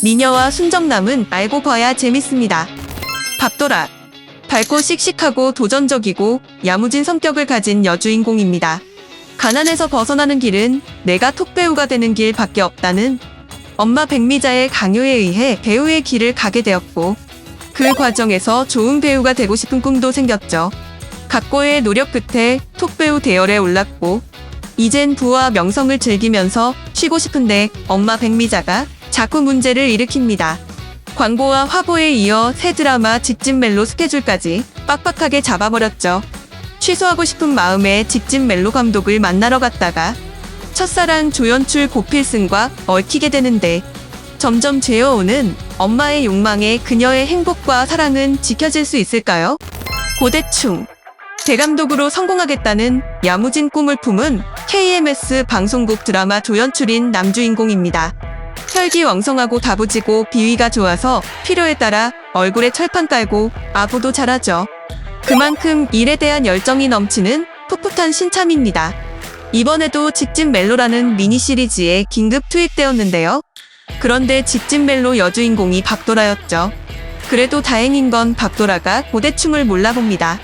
미녀와 순정남은 알고 봐야 재밌습니다. 밥도라. 밝고 씩씩하고 도전적이고 야무진 성격을 가진 여주인공입니다. 가난에서 벗어나는 길은 내가 톡배우가 되는 길 밖에 없다는 엄마 백미자의 강요에 의해 배우의 길을 가게 되었고 그 과정에서 좋은 배우가 되고 싶은 꿈도 생겼죠. 각고의 노력 끝에 톡배우 대열에 올랐고 이젠 부와 명성을 즐기면서 쉬고 싶은데 엄마 백미자가 자꾸 문제를 일으킵니다. 광고와 화보에 이어 새 드라마 직진 멜로 스케줄까지 빡빡하게 잡아버렸죠. 취소하고 싶은 마음에 직진 멜로 감독을 만나러 갔다가 첫사랑 조연출 고필승과 얽히게 되는데 점점 죄어오는 엄마의 욕망에 그녀의 행복과 사랑은 지켜질 수 있을까요? 고대충 대감독으로 성공하겠다는 야무진 꿈을 품은 KMS 방송국 드라마 조연출인 남주인공입니다. 혈기 왕성하고 다부지고 비위가 좋아서 필요에 따라 얼굴에 철판 깔고 아부도 잘하죠. 그만큼 일에 대한 열정이 넘치는 풋풋한 신참입니다. 이번에도 직진 멜로라는 미니 시리즈에 긴급 투입되었는데요. 그런데 직진 멜로 여주인공이 박도라였죠. 그래도 다행인 건 박도라가 고대충을 몰라봅니다.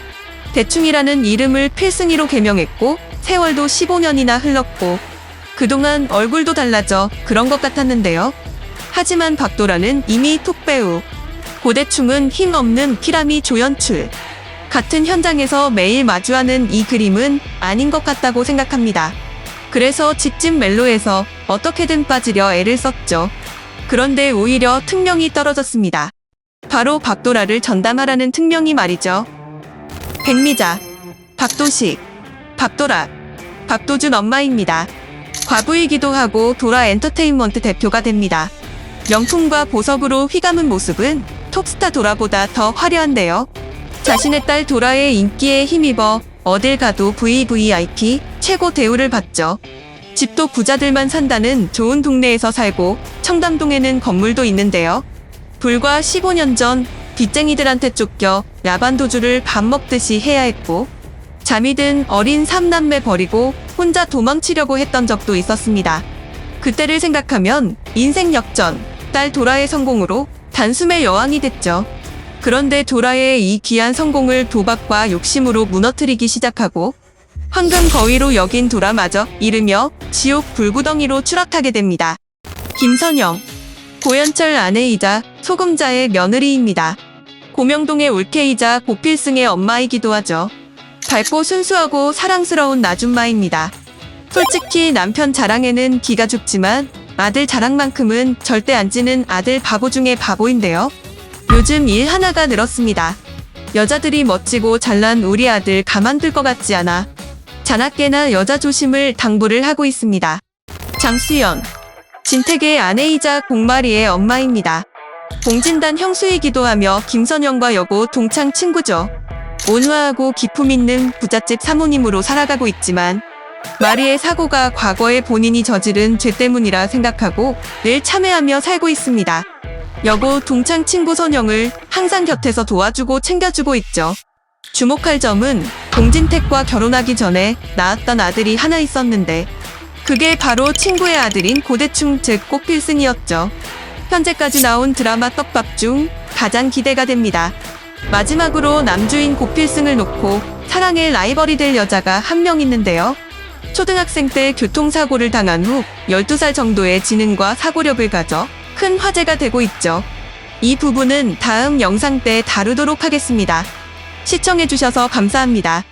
대충이라는 이름을 필승이로 개명했고 세월도 15년이나 흘렀고 그동안 얼굴도 달라져 그런 것 같았는데요. 하지만 박도라는 이미 톡배우. 고대충은 힘없는 피라미 조연출. 같은 현장에서 매일 마주하는 이 그림은 아닌 것 같다고 생각합니다. 그래서 직진 멜로에서 어떻게든 빠지려 애를 썼죠. 그런데 오히려 특명이 떨어졌습니다. 바로 박도라를 전담하라는 특명이 말이죠. 백미자, 박도식, 박도라, 박도준 엄마입니다. 과부이기도 하고 도라 엔터테인먼트 대표가 됩니다. 명품과 보석으로 휘감은 모습은 톱스타 도라보다 더 화려한데요. 자신의 딸 도라의 인기에 힘입어 어딜 가도 VVIP 최고 대우를 받죠. 집도 부자들만 산다는 좋은 동네에서 살고 청담동에는 건물도 있는데요. 불과 15년 전 빚쟁이들한테 쫓겨 야반도주를 밥 먹듯이 해야 했고 잠이 든 어린 삼남매 버리고 혼자 도망치려고 했던 적도 있었습니다. 그때를 생각하면 인생 역전, 딸 도라의 성공으로 단숨에 여왕이 됐죠. 그런데 도라의 이 귀한 성공을 도박과 욕심으로 무너뜨리기 시작하고 황금 거위로 여긴 도라마저 잃으며 지옥 불구덩이로 추락하게 됩니다. 김선영, 고현철 아내이자 소금자의 며느리입니다. 고명동의 올케이자 고필승의 엄마이기도 하죠. 밝고 순수하고 사랑스러운 나준마입니다. 솔직히 남편 자랑에는 기가 죽지만 아들 자랑만큼은 절대 안 지는 아들 바보 중에 바보인데요. 요즘 일 하나가 늘었습니다. 여자들이 멋지고 잘난 우리 아들 가만둘 것 같지 않아 자나깨나 여자 조심을 당부를 하고 있습니다. 장수연, 진택의 아내이자 공마리의 엄마입니다. 봉진단 형수이기도 하며 김선영과 여고 동창 친구죠. 온화하고 기품 있는 부잣집 사모님으로 살아가고 있지만 마리의 사고가 과거에 본인이 저지른 죄 때문이라 생각하고 늘 참회하며 살고 있습니다. 여고 동창 친구 선영을 항상 곁에서 도와주고 챙겨주고 있죠. 주목할 점은 공진택과 결혼하기 전에 낳았던 아들이 하나 있었는데 그게 바로 친구의 아들인 고대충 즉 꽃필승이었죠. 현재까지 나온 드라마 떡밥 중 가장 기대가 됩니다. 마지막으로 남주인 고필승을 놓고 사랑의 라이벌이 될 여자가 한 명 있는데요. 초등학생 때 교통사고를 당한 후 12살 정도의 지능과 사고력을 가져 큰 화제가 되고 있죠. 이 부분은 다음 영상 때 다루도록 하겠습니다. 시청해주셔서 감사합니다.